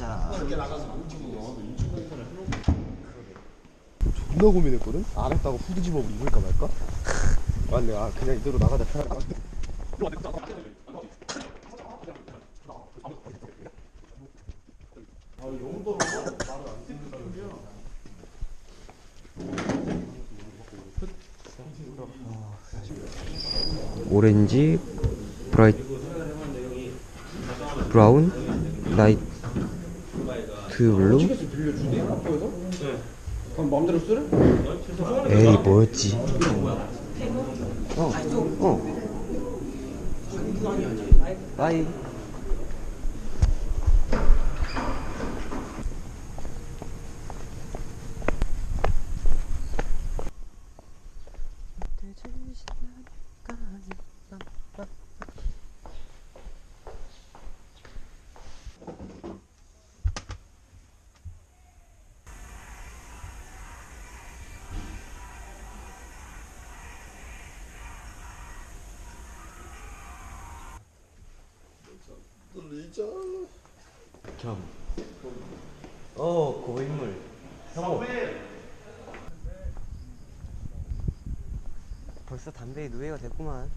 진짜. 존나 고민했거든? 안 했다고 후드 집업 입을까 말까? 맞네. 아 그냥 이대로 나가자. 편하다 오렌지 브라이트 브라운 나이트 블루 그럼 마음대로 쓰래? 에이 뭐였지 어, 어. 빠이 겸. 어, 고인물. 형호. 벌써 담배에 누에가 됐구만.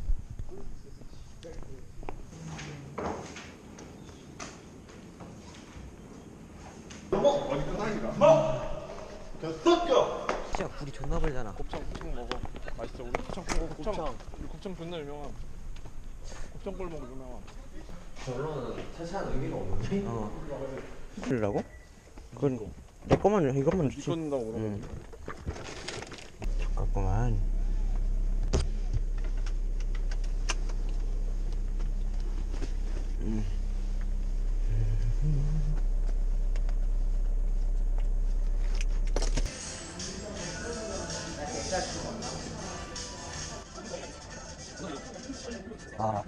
진짜 굴이 존나 벌잖아. 곱창 곱창 먹어. 맛있어. 우리 곱창 곱창. 우리 곱창 존나 유명함. 곱창 골목 유명함 어. 그러라고? 그건 내 거만 이것만 주지. 비춰준다고 그러고 응. 좋겠구만. 아,